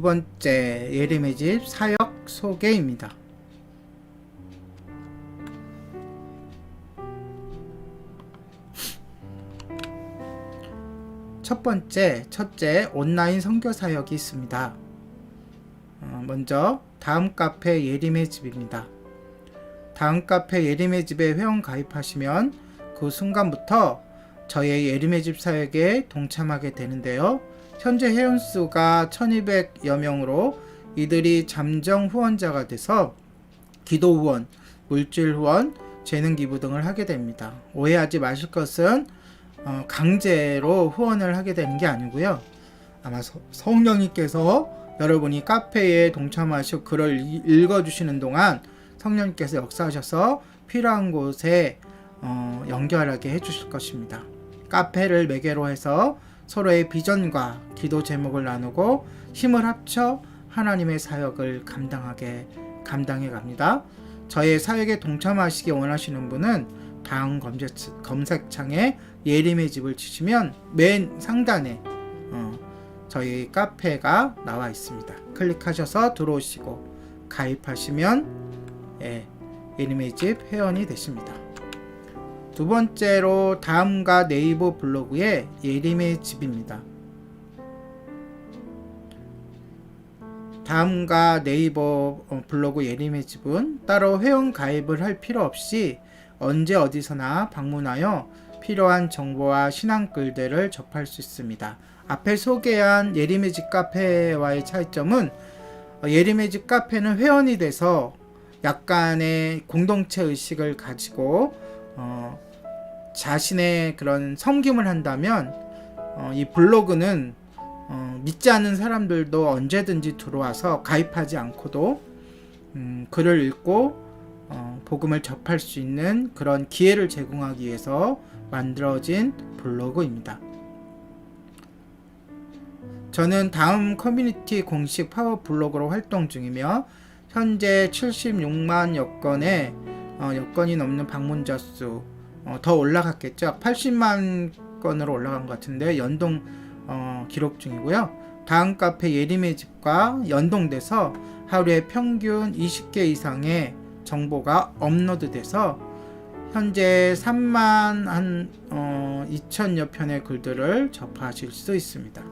두 번째 예림의 집 사역 소개입니다. 첫 번째, 첫째 온라인 선교 사역이 있습니다. 어, 먼저 다음 카페 예림의 집입니다. 다음 카페 예림의 집에 회원 가입하시면 그 순간부터 저의 예림의 집 사역에 동참하게 되는데요. 현재 회원 수가 1200여 명으로 이들이 잠정 후원자가 돼서 기도 후원, 물질 후원, 재능 기부 등을 하게 됩니다. 오해하지 마실 것은 어, 강제로 후원을 하게 되는 게 아니고요. 아마 서- 성령님께서 여러분이 카페에 동참하시고 글을 이- 읽어주시는 동안 성령님께서 역사하셔서 필요한 곳에 어, 연결하게 해주실 것입니다. 카페를 매개로 해서 서로의 비전과 기도 제목을 나누고 힘을 합쳐 하나님의 사역을 감당하게 감당해 갑니다. 저의 사역에 동참하시기 원하시는 분은 다음 검색, 검색창에 예림의 집을 치시면 맨 상단에 어, 저희 카페가 나와 있습니다. 클릭하셔서 들어오시고 가입하시면 예, 예림의 집 회원이 되십니다. 두 번째로 다음과 네이버 블로그의 예림의 집입니다. 다음과 네이버 어, 블로그 예림의 집은 따로 회원 가입을 할 필요 없이 언제 어디서나 방문하여 필요한 정보와 신앙글들을 접할 수 있습니다. 앞에 소개한 예림의 집 카페와의 차이점은 어, 예림의 집 카페는 회원이 돼서 약간의 공동체 의식을 가지고 어, 자신의 그런 섬김을 한다면 어, 이 블로그는 어, 믿지 않는 사람들도 언제든지 들어와서 가입하지 않고도 음, 글을 읽고 어, 복음을 접할 수 있는 그런 기회를 제공하기 위해서 만들어진 블로그입니다. 저는 다음 커뮤니티 공식 파워 블로그로 활동 중이며 현재 76만 여건의 어, 여건이 넘는 방문자 수, 어, 더 올라갔겠죠. 80만 건으로 올라간 것 같은데 연동 어, 기록 중이고요. 다음 카페 예림의 집과 연동돼서 하루에 평균 20개 이상의 정보가 업로드돼서 현재 3만 한 어, 2천여 편의 글들을 접하실 수 있습니다.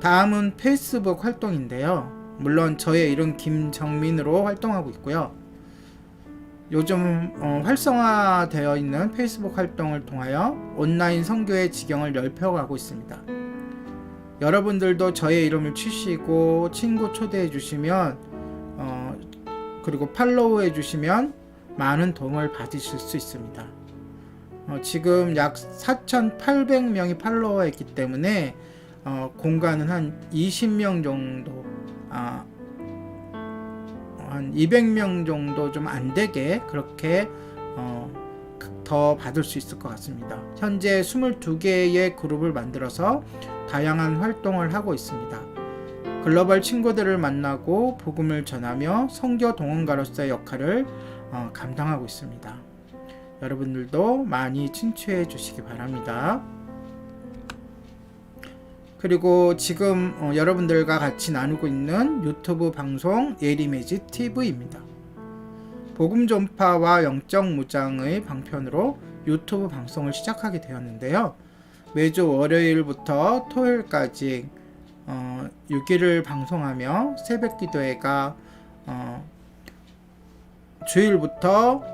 다음은 페이스북 활동인데요. 물론 저의 이름 김정민으로 활동하고 있고요. 요즘 어, 활성화되어 있는 페이스북 활동을 통하여 온라인 선교의 지경을 넓혀가고 있습니다. 여러분들도 저의 이름을 치시고 친구 초대해 주시면 어, 그리고 팔로우 해 주시면 많은 도움을 받으실 수 있습니다. 어, 지금 약 4,800명이 팔로워했기 때문에 어, 공간은 한 20명 정도 아, 한 200명 정도 좀 안 되게 그렇게 어, 더 받을 수 있을 것 같습니다. 현재 22개의 그룹을 만들어서 다양한 활동을 하고 있습니다. 글로벌 친구들을 만나고 복음을 전하며 선교 동원가로서의 역할을 어, 감당하고 있습니다. 여러분들도 많이 친추해 주시기 바랍니다. 그리고 지금 어, 여러분들과 같이 나누고 있는 유튜브 방송 예리매지 TV입니다. 복음 전파와 영적 무장의 방편으로 유튜브 방송을 시작하게 되었는데요. 매주 월요일부터 토요일까지 어, 6일을 방송하며 새벽 기도회가 어, 주일부터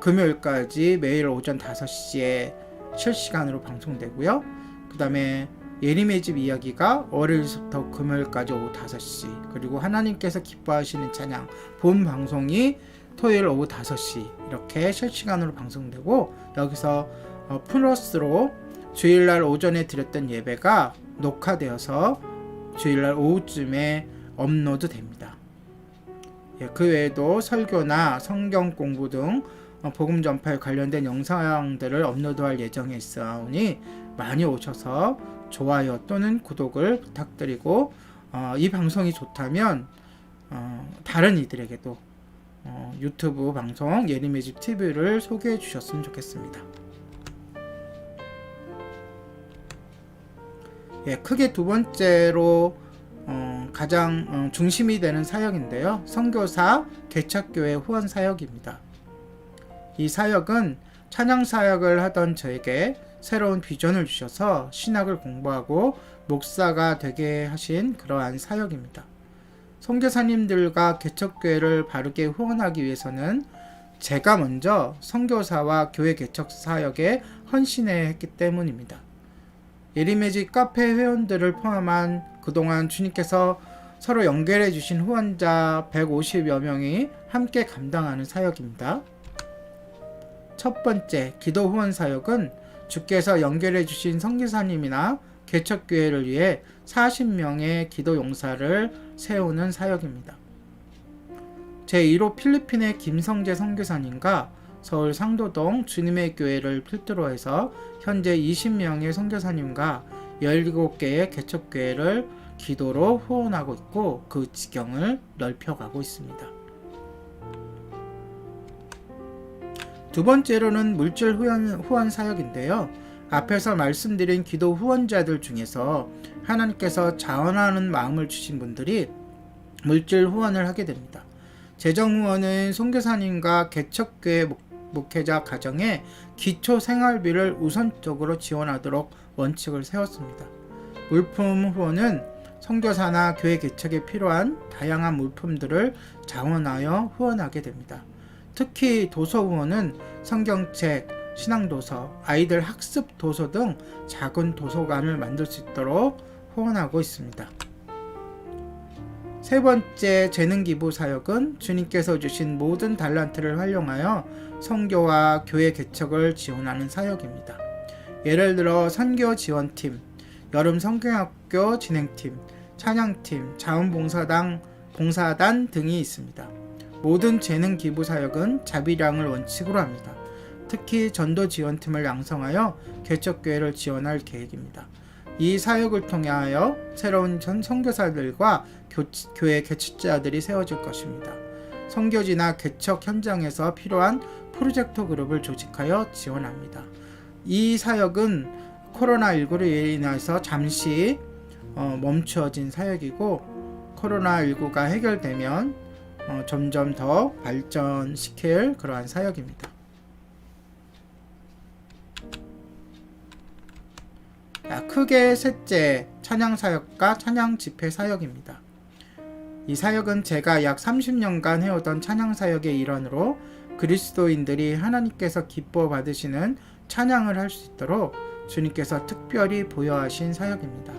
금요일까지 매일 오전 5시에 실시간으로 방송되고요. 그 다음에 예림의 집 이야기가 월요일부터 금요일까지 오후 5시 그리고 하나님께서 기뻐하시는 찬양 본 방송이 토요일 오후 5시 이렇게 실시간으로 방송되고 여기서 어, 플러스로 주일날 오전에 드렸던 예배가 녹화되어서 주일날 오후쯤에 업로드 됩니다. 예, 그 외에도 설교나 성경 공부 등 어, 복음 전파에 관련된 영상들을 업로드할 예정에 있으니 많이 오셔서 좋아요 또는 구독을 부탁드리고 어, 이 방송이 좋다면 어, 다른 이들에게도 어, 유튜브 방송 예림의 집 TV를 소개해 주셨으면 좋겠습니다. 예, 크게 두 번째로 어, 가장 어, 중심이 되는 사역인데요. 선교사 개척교회 후원 사역입니다. 이 사역은 찬양 사역을 하던 저에게 새로운 비전을 주셔서 신학을 공부하고 목사가 되게 하신 그러한 사역입니다. 선교사님들과 개척교회를 바르게 후원하기 위해서는 제가 먼저 선교사와 교회 개척 사역에 헌신해야 했기 때문입니다. 예리매지 카페 회원들을 포함한 그동안 주님께서 서로 연결해 주신 후원자 150여 명이 함께 감당하는 사역입니다. 첫 번째 기도 후원 사역은 주께서 연결해 주신 선교사님이나 개척교회를 위해 40명의 기도 용사를 세우는 사역입니다. 제1호 필리핀의 김성재 선교사님과 서울 상도동 주님의 교회를 필두로 해서 현재 20명의 선교사님과 17개의 개척교회를 기도로 후원하고 있고 그 지경을 넓혀가고 있습니다. 두 번째로는 물질 후원, 후원 사역인데요. 앞에서 말씀드린 기도 후원자들 중에서 하나님께서 자원하는 마음을 주신 분들이 물질 후원을 하게 됩니다. 재정 후원은 선교사님과 개척교회 목회자 가정에 기초 생활비를 우선적으로 지원하도록 원칙을 세웠습니다. 물품 후원은 선교사나 교회 개척에 필요한 다양한 물품들을 자원하여 후원하게 됩니다. 특히 도서 후원은 성경책, 신앙도서, 아이들 학습 도서 등 작은 도서관을 만들 수 있도록 후원하고 있습니다. 세 번째 재능 기부 사역은 주님께서 주신 모든 달란트를 활용하여 성교와 교회 개척을 지원하는 사역입니다. 예를 들어 선교 지원팀, 여름 성경학교 진행팀, 찬양팀, 자원봉사당, 봉사단 등이 있습니다. 모든 재능 기부 사역은 자비량을 원칙으로 합니다. 특히 전도 지원팀을 양성하여 개척교회를 지원할 계획입니다. 이 사역을 통하여 새로운 전 선교사들과 교, 교회 개척자들이 세워질 것입니다. 선교지나 개척 현장에서 필요한 프로젝트 그룹을 조직하여 지원합니다. 이 사역은 코로나19로 인해서 잠시 어, 멈추어진 사역이고 코로나19가 해결되면 어, 점점 더 발전시킬 그러한 사역입니다. 자, 크게 셋째 찬양 사역과 찬양 집회 사역입니다. 이 사역은 제가 약 30년간 해오던 찬양 사역의 일환으로 그리스도인들이 하나님께서 기뻐 받으시는 찬양을 할 수 있도록 주님께서 특별히 보여하신 사역입니다.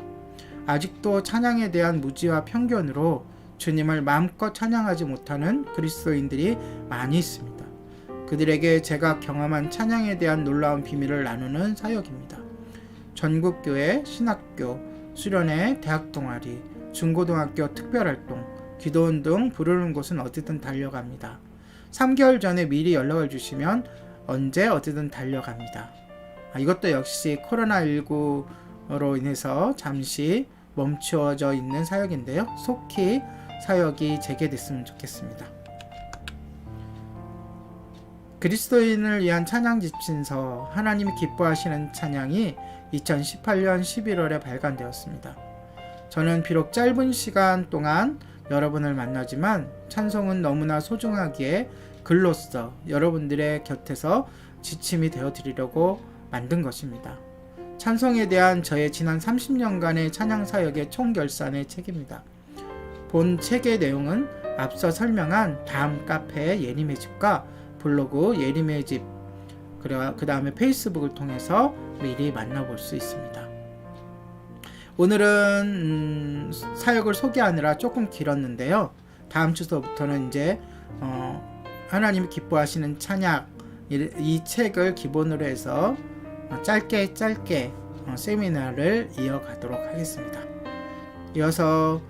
아직도 찬양에 대한 무지와 편견으로 주님을 마음껏 찬양하지 못하는 그리스도인들이 많이 있습니다. 그들에게 제가 경험한 찬양에 대한 놀라운 비밀을 나누는 사역입니다. 전국교회, 신학교, 수련회, 대학 동아리, 중고등학교 특별활동, 기도원 등 부르는 곳은 어디든 달려갑니다. 3개월 전에 미리 연락을 주시면 언제 어디든 달려갑니다. 아, 이것도 역시 코로나19로 인해서 잠시 멈추어져 있는 사역인데요. 속히 사역이 재개됐으면 좋겠습니다. 그리스도인을 위한 찬양 집신서 하나님이 기뻐하시는 찬양이 2018년 11월에 발간되었습니다. 저는 비록 짧은 시간 동안 여러분을 만나지만 찬송은 너무나 소중하기에 글로써 여러분들의 곁에서 지침이 되어 드리려고 만든 것입니다. 찬송에 대한 저의 지난 30년간의 찬양 사역의 총결산의 책입니다. 본 책의 내용은 앞서 설명한 다음 카페 예림의 집과 블로그 예림의 집, 그 다음에 페이스북을 통해서 미리 만나볼 수 있습니다. 오늘은 음, 사역을 소개하느라 조금 길었는데요. 다음 주서부터는 이제 어, 하나님이 기뻐하시는 찬양 이, 이 책을 기본으로 해서 어, 짧게 짧게 어, 세미나를 이어가도록 하겠습니다. 이어서